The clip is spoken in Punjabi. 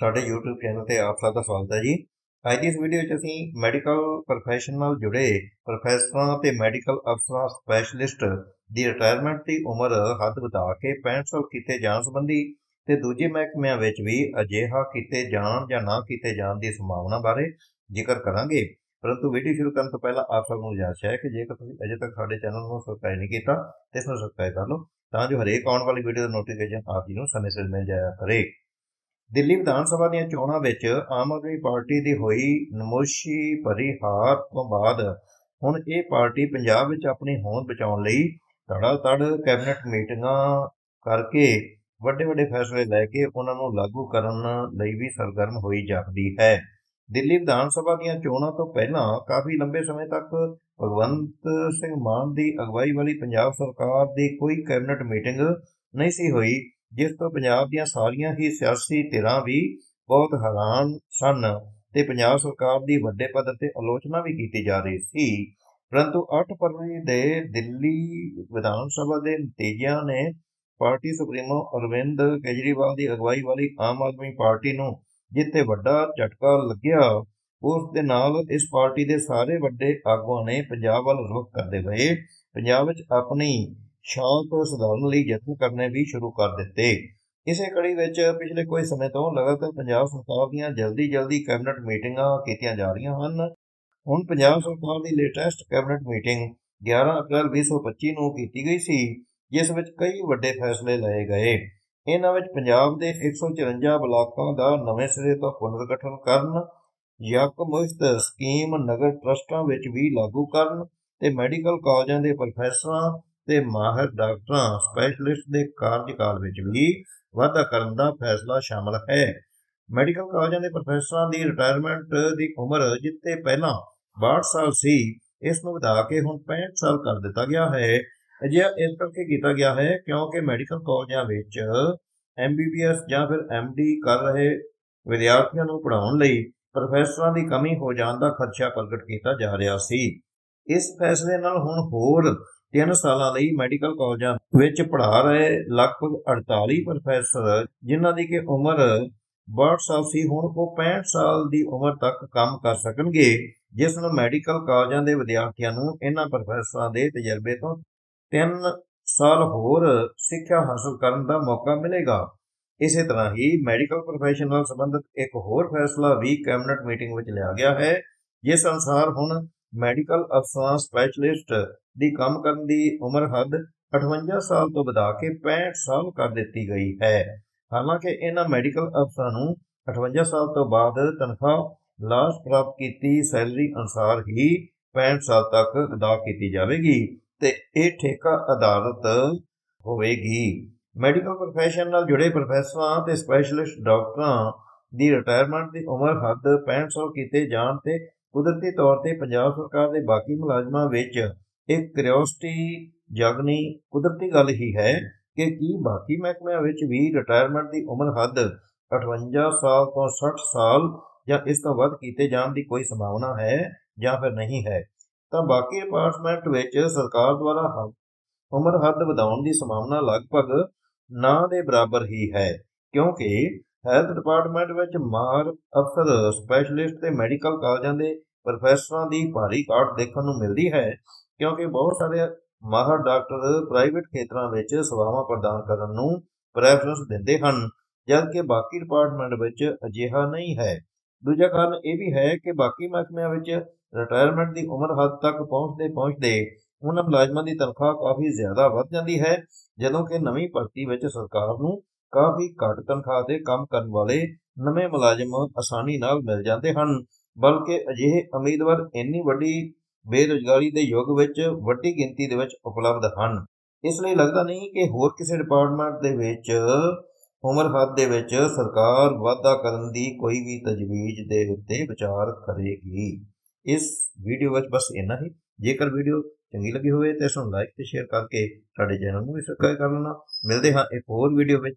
ਸਾਡੇ YouTube ਚੈਨਲ ਤੇ ਆਪ ਸਭ ਦਾ ਸਵਾਗਤ ਹੈ ਜੀ। ਅੱਜ ਦੀ ਇਸ ਵੀਡੀਓ 'ਚ ਅਸੀਂ ਮੈਡੀਕਲ ਪ੍ਰੋਫੈਸ਼ਨ ਨਾਲ ਜੁੜੇ ਪ੍ਰੋਫੈਸਰਾਂ ਤੇ ਮੈਡੀਕਲ ਅਫਸਰਾਂ ਸਪੈਸ਼ਲਿਸਟ ਦੀ ਰਿਟਾਇਰਮੈਂਟ ਦੀ ਉਮਰ ਹੱਦ ਵਧਾ ਕੇ 65 ਸਾਲ ਕੀਤੇ ਜਾਣ ਸੰਬੰਧੀ ਤੇ ਦੂਜੇ ਮਹਿਕਮਿਆਂ ਵਿੱਚ ਵੀ ਅਜਿਹਾ ਕੀਤੇ ਜਾਣ ਜਾਂ ਨਾ ਕੀਤੇ ਜਾਣ ਦੀ ਸੰਭਾਵਨਾ ਬਾਰੇ ਜ਼ਿਕਰ ਕਰਾਂਗੇ। ਪਰੰਤੂ ਵੀਡੀਓ ਸ਼ੁਰੂ ਕਰਨ ਤੋਂ ਪਹਿਲਾਂ ਆਪ ਸਭ ਨੂੰ ਗੁਜ਼ਾਰਿਸ਼ ਹੈ ਕਿ ਜੇਕਰ ਤੁਸੀਂ ਅਜੇ ਤੱਕ ਸਾਡੇ ਚੈਨਲ ਨੂੰ ਸਬਸਕ੍ਰਾਈਬ ਨਹੀਂ ਕੀਤਾ, ਤਾਂ ਇਸ ਨੂੰ ਸਬਸਕ੍ਰਾਈਬ ਕਰ ਲਓ ਤਾਂ ਜੋ ਹਰੇਕ ਆਉਣ ਵਾਲੀ ਵੀਡੀਓ ਦਾ ਨੋਟੀਫਿਕੇਸ਼ਨ ਆਪ ਜੀ ਨੂੰ ਸਮੇਂ ਸਿਰ ਮਿਲ ਜਾਇਆ ਕਰੇ। ਦਿੱਲੀ ਵਿਧਾਨ ਸਭਾ ਦੀਆਂ ਚੋਣਾਂ ਵਿੱਚ ਆਮ ਆਦਮੀ ਪਾਰਟੀ ਦੀ ਹੋਈ ਨਮੋਸ਼ੀ ਭਰੀ ਹਾਰ ਤੋਂ ਬਾਅਦ ਹੁਣ ਇਹ ਪਾਰਟੀ ਪੰਜਾਬ ਵਿੱਚ ਆਪਣੀ ਹੋਂਦ ਬਚਾਉਣ ਲਈ ਧੜਾ ਧੜ ਕੈਬਨਿਟ ਮੀਟਿੰਗਾਂ ਕਰਕੇ ਵੱਡੇ ਵੱਡੇ ਫੈਸਲੇ ਲੈ ਕੇ ਉਹਨਾਂ ਨੂੰ ਲਾਗੂ ਕਰਨ ਲਈ ਵੀ ਸਰਗਰਮ ਹੋਈ ਜਾਪਦੀ ਹੈ। ਦਿੱਲੀ ਵਿਧਾਨ ਸਭਾ ਦੀਆਂ ਚੋਣਾਂ ਤੋਂ ਪਹਿਲਾਂ ਕਾਫੀ ਲੰਬੇ ਸਮੇਂ ਤੱਕ ਭਗਵੰਤ ਸਿੰਘ ਮਾਨ ਦੀ ਅਗਵਾਈ ਵਾਲੀ ਪੰਜਾਬ ਸਰਕਾਰ ਦੀ ਕੋਈ ਕੈਬਨਿਟ ਮੀਟਿੰਗ ਨਹੀਂ ਸੀ ਹੋਈ। ਜਿਸ ਤੋਂ ਪੰਜਾਬ ਦੀਆਂ ਸਾਰੀਆਂ ਹੀ ਸਿਆਸੀ ਧਿਰਾਂ ਵੀ ਬਹੁਤ ਹੈਰਾਨ ਸਨ ਤੇ ਪੰਜਾਬ ਸਰਕਾਰ ਦੀ ਵੱਡੇ ਪੱਧਰ ਤੇ ਆਲੋਚਨਾ ਵੀ ਕੀਤੀ ਜਾ ਰਹੀ ਸੀ। ਪਰੰਤੂ 8 ਫਰਵਰੀ ਦੇ ਦਿੱਲੀ ਵਿਧਾਨ ਸਭਾ ਦੇ ਨਤੀਜਿਆਂ ਨੇ ਪਾਰਟੀ ਸੁਪਰੀਮੋ ਅਰਵਿੰਦ ਕੇਜਰੀਵਾਲ ਦੀ ਅਗਵਾਈ ਵਾਲੀ ਆਮ ਆਦਮੀ ਪਾਰਟੀ ਨੂੰ ਜਿੱਥੇ ਵੱਡਾ ਝਟਕਾ ਲੱਗਿਆ, ਉਸ ਦੇ ਨਾਲ ਇਸ ਪਾਰਟੀ ਦੇ ਸਾਰੇ ਵੱਡੇ ਆਗੂਆਂ ਨੇ ਪੰਜਾਬ ਵੱਲ ਰੁਖ ਕਰਦੇ ਹੋਏ ਪੰਜਾਬ ਵਿੱਚ ਆਪਣੀ ਸ਼ਾਂਤ ਸੁਧਾਰਨ ਲਈ ਯਤਨ ਕਰਨੇ ਵੀ ਸ਼ੁਰੂ ਕਰ ਦਿੱਤੇ। ਇਸੇ ਕੜੀ ਵਿੱਚ ਪਿਛਲੇ ਕੁਝ ਸਮੇਂ ਤੋਂ ਲਗਾਤਾਰ ਪੰਜਾਬ ਸਰਕਾਰ ਦੀਆਂ ਜਲਦੀ ਜਲਦੀ ਕੈਬਨਿਟ ਮੀਟਿੰਗਾਂ ਕੀਤੀਆਂ ਜਾ ਰਹੀਆਂ ਹਨ। ਹੁਣ ਪੰਜਾਬ ਸਰਕਾਰ ਦੀ ਲੇਟੈਸਟ ਕੈਬਨਿਟ ਮੀਟਿੰਗ 11 ਅਪ੍ਰੈਲ 2025 ਨੂੰ ਕੀਤੀ ਗਈ ਸੀ, ਜਿਸ ਵਿੱਚ ਕਈ ਵੱਡੇ ਫੈਸਲੇ ਲਏ ਗਏ। ਇਹਨਾਂ ਵਿੱਚ ਪੰਜਾਬ ਦੇ 154 ਬਲਾਕਾਂ ਦਾ ਨਵੇਂ ਸਿਰੇ ਤੋਂ ਪੁਨਰਗਠਨ ਕਰਨ ਯਕਮੁਸ਼ਤ ਸਕੀਮ ਨਗਰ ਟਰਸਟਾਂ ਵਿੱਚ ਵੀ ਲਾਗੂ ਕਰਨ ਤੇ ਮੈਡੀਕਲ ਕਾਲਜਾਂ ਦੇ ਪ੍ਰੋਫੈਸਰਾਂ ਤੇ ਮਾਹਿਰ ਡਾਕਟਰਾਂ ਸਪੈਸ਼ਲਿਸਟ ਦੇ ਕਾਰਜਕਾਲ ਵਿੱਚ ਵੀ ਵਾਧਾ ਕਰਨ ਦਾ ਫੈਸਲਾ ਸ਼ਾਮਲ ਹੈ। ਮੈਡੀਕਲ ਕਾਲਜਾਂ ਦੇ ਪ੍ਰੋਫੈਸਰਾਂ ਦੀ ਰਿਟਾਇਰਮੈਂਟ ਦੀ ਉਮਰ ਜਿੱਥੇ ਪਹਿਲਾਂ 62 ਸਾਲ ਸੀ ਇਸ ਨੂੰ ਵਧਾ ਕੇ ਹੁਣ 65 ਸਾਲ ਕਰ ਦਿੱਤਾ ਗਿਆ ਹੈ। ਅਜਿਹਾ ਇਸ ਕਰਕੇ ਕੀਤਾ ਗਿਆ ਹੈ ਕਿਉਂਕਿ ਮੈਡੀਕਲ ਕਾਲਜਾਂ ਵਿੱਚ ਐਮਬੀਬੀਐਸ ਜਾਂ ਫਿਰ ਐਮਡੀ ਕਰ ਰਹੇ ਵਿਦਿਆਰਥੀਆਂ ਨੂੰ ਪੜ੍ਹਾਉਣ ਲਈ ਪ੍ਰੋਫੈਸਰਾਂ ਦੀ ਕਮੀ ਹੋ ਜਾਣ ਦਾ ਖਦਸ਼ਾ ਪ੍ਰਗਟ ਕੀਤਾ ਜਾ ਰਿਹਾ ਸੀ। ਇਸ ਫੈਸਲੇ ਨਾਲ ਹੁਣ ਹੋਰ 3 ਸਾਲਾਂ ਲਈ ਮੈਡੀਕਲ ਕਾਲਜਾਂ ਵਿੱਚ ਪੜ੍ਹਾ ਰਹੇ ਲਗਭਗ 48 ਪ੍ਰੋਫੈਸਰ, ਜਿਨ੍ਹਾਂ ਦੀ ਕਿ ਉਮਰ 62 ਸਾਲ ਸੀ, ਹੁਣ ਉਹ 65 ਸਾਲ ਦੀ ਉਮਰ ਤੱਕ ਕੰਮ ਕਰ ਸਕਣਗੇ, ਜਿਸ ਨਾਲ ਮੈਡੀਕਲ ਕਾਲਜਾਂ ਦੇ ਵਿਦਿਆਰਥੀਆਂ ਨੂੰ ਇਹਨਾਂ ਪ੍ਰੋਫੈਸਰਾਂ ਦੇ ਤਜਰਬੇ ਤੋਂ 3 ਸਾਲ ਹੋਰ ਸਿੱਖਿਆ ਹਾਸਲ ਕਰਨ ਦਾ ਮੌਕਾ ਮਿਲੇਗਾ। ਇਸੇ ਤਰ੍ਹਾਂ ਹੀ ਮੈਡੀਕਲ ਪ੍ਰੋਫੈਸ਼ਨ ਨਾਲ ਸੰਬੰਧਿਤ ਇੱਕ ਹੋਰ ਫੈਸਲਾ ਵੀ ਕੈਬਨਿਟ ਮੀਟਿੰਗ ਵਿੱਚ ਲਿਆ ਗਿਆ ਹੈ, ਜਿਸ ਅਨੁਸਾਰ ਹੁਣ ਮੈਡੀਕਲ ਅਫਸਰਾਂ ਸਪੈਸ਼ਲਿਸਟ ਦੀ ਕੰਮ ਕਰਨ ਦੀ ਉਮਰ ਹੱਦ 58 ਸਾਲ ਤੋਂ ਵਧਾ ਕੇ 65 ਸਾਲ ਕਰ ਦਿੱਤੀ ਗਈ ਹੈ। ਹਾਲਾਂਕਿ ਇਹਨਾਂ ਮੈਡੀਕਲ ਅਫਸਰਾਂ ਨੂੰ 58 ਸਾਲ ਤੋਂ ਬਾਅਦ ਤਨਖਾਹ ਲਾਸ਼ ਪ੍ਰਾਪਤ ਕੀਤੀ ਸੈਲਰੀ ਅਨੁਸਾਰ ਹੀ 65 ਸਾਲ ਤੱਕ ਅਦਾ ਕੀਤੀ ਜਾਵੇਗੀ ਤੇ ਇਹ ਠੇਕਾ ਅਦਾਲਤ ਹੋਵੇਗੀ। ਮੈਡੀਕਲ ਪ੍ਰੋਫੈਸ਼ਨ ਨਾਲ ਜੁੜੇ ਪ੍ਰੋਫੈਸਰਾਂ ਤੇ ਸਪੈਸ਼ਲਿਸਟ ਡਾਕਟਰਾਂ ਦੀ ਰਿਟਾਇਰਮੈਂਟ ਦੀ ਉਮਰ ਹੱਦ 65 ਸਾਲ ਕੀਤੇ ਜਾਣ ਤੇ ਕੁਦਰਤੀ ਤੌਰ ਤੇ ਪੰਜਾਬ ਸਰਕਾਰ ਦੇ ਬਾਕੀ ਮੁਲਾਜ਼ਮਾਂ ਵਿੱਚ ਇੱਕ ਕਿਉਰਿਓਸਿਟੀ ਜਾਗਣੀ ਕੁਦਰਤੀ ਗੱਲ ਹੀ ਹੈ ਕਿ ਕੀ ਬਾਕੀ ਮਹਿਕਮਿਆਂ ਵਿੱਚ ਵੀ ਰਿਟਾਇਰਮੈਂਟ ਦੀ ਉਮਰ ਹੱਦ 58 ਸਾਲ ਤੋਂ 60 ਸਾਲ ਜਾਂ ਇਸ ਤੋਂ ਵੱਧ ਕੀਤੇ ਜਾਣ ਦੀ ਕੋਈ ਸੰਭਾਵਨਾ ਹੈ ਜਾਂ ਫਿਰ ਨਹੀਂ ਹੈ, ਤਾਂ ਬਾਕੀ ਡਿਪਾਰਟਮੈਂਟ ਵਿੱਚ ਸਰਕਾਰ ਦੁਆਰਾ ਉਮਰ ਹੱਦ ਵਧਾਉਣ ਦੀ ਸੰਭਾਵਨਾ ਲਗਭਗ ਨਾ ਦੇ ਬਰਾਬਰ ਹੀ ਹੈ, ਕਿਉਂਕਿ ਹੈਲਥ ਡਿਪਾਰਟਮੈਂਟ ਵਿੱਚ ਮਾਹਰ ਅਫਸਰ, ਸਪੈਸ਼ਲਿਸਟ ਤੇ ਮੈਡੀਕਲ ਕਾਲਜਾਂ ਦੇ ਪ੍ਰੋਫੈਸਰਾਂ ਦੀ ਭਾਰੀ ਘਾਟ ਦੇਖਣ ਨੂੰ ਮਿਲਦੀ ਹੈ, ਕਿਉਂਕਿ ਬਹੁਤ ਸਾਰੇ ਮਾਹਰ ਡਾਕਟਰ ਪ੍ਰਾਈਵੇਟ ਖੇਤਰਾਂ ਵਿੱਚ ਸੇਵਾਵਾਂ ਪ੍ਰਦਾਨ ਕਰਨ ਨੂੰ ਪ੍ਰੈਫਰੈਂਸ ਦਿੰਦੇ ਹਨ, ਜਦਕਿ ਬਾਕੀ ਡਿਪਾਰਟਮੈਂਟ ਵਿੱਚ ਅਜਿਹਾ ਨਹੀਂ ਹੈ। ਦੂਜਾ ਕਾਰਨ ਇਹ ਵੀ ਹੈ ਕਿ ਬਾਕੀ ਮਹਿਕਮਿਆਂ ਵਿੱਚ ਰਿਟਾਇਰਮੈਂਟ ਦੀ ਉਮਰ ਹੱਦ ਤੱਕ ਪਹੁੰਚਦੇ ਪਹੁੰਚਦੇ ਉਹਨਾਂ ਮੁਲਾਜ਼ਮਾਂ ਦੀ ਤਨਖਾਹ ਕਾਫੀ ਜ਼ਿਆਦਾ ਵੱਧ ਜਾਂਦੀ ਹੈ, ਜਦੋਂ ਕਿ ਨਵੀਂ ਭਰਤੀ ਵਿੱਚ ਸਰਕਾਰ ਨੂੰ ਕਾਫੀ ਘੱਟ ਤਨਖਾਹ ਤੇ ਕੰਮ ਕਰਨ ਵਾਲੇ ਨਵੇਂ ਮੁਲਾਜ਼ਮ ਆਸਾਨੀ ਨਾਲ ਮਿਲ ਜਾਂਦੇ ਹਨ, ਬਲਕਿ ਅਜਿਹੇ ਉਮੀਦਵਾਰ ਇੰਨੀ ਵੱਡੀ ਬੇਰੁਜ਼ਗਾਰੀ ਦੇ ਯੁੱਗ ਵਿੱਚ ਵੱਡੀ ਗਿਣਤੀ ਦੇ ਵਿੱਚ ਉਪਲਬਧ ਹਨ। ਇਸ ਲਈ ਲੱਗਦਾ ਨਹੀਂ ਕਿ ਹੋਰ ਕਿਸੇ ਡਿਪਾਰਟਮੈਂਟ ਦੇ ਵਿੱਚ, ਉਮਰ ਹੱਦ ਦੇ ਵਿੱਚ ਸਰਕਾਰ ਵਾਧਾ ਕਰਨ ਦੀ ਕੋਈ ਵੀ ਤਜਵੀਜ਼ ਦੇ ਉੱਤੇ ਵਿਚਾਰ ਕਰੇਗੀ। ਇਸ ਵੀਡੀਓ ਵਿੱਚ ਬਸ ਇੰਨਾ ਹੀ। ਜੇਕਰ ਵੀਡੀਓ ਚੰਗੀ ਲੱਗੀ ਹੋਵੇ ਤਾਂ ਇਸ ਨੂੰ ਲਾਈਕ ਤੇ ਸ਼ੇਅਰ ਕਰਕੇ ਸਾਡੇ ਚੈਨਲ ਨੂੰ ਵੀ ਸਬਸਕ੍ਰਾਈਬ ਕਰ ਲੈਣਾ। ਮਿਲਦੇ ਹਾਂ ਇੱਕ ਹੋਰ ਵੀਡੀਓ ਵਿੱਚ।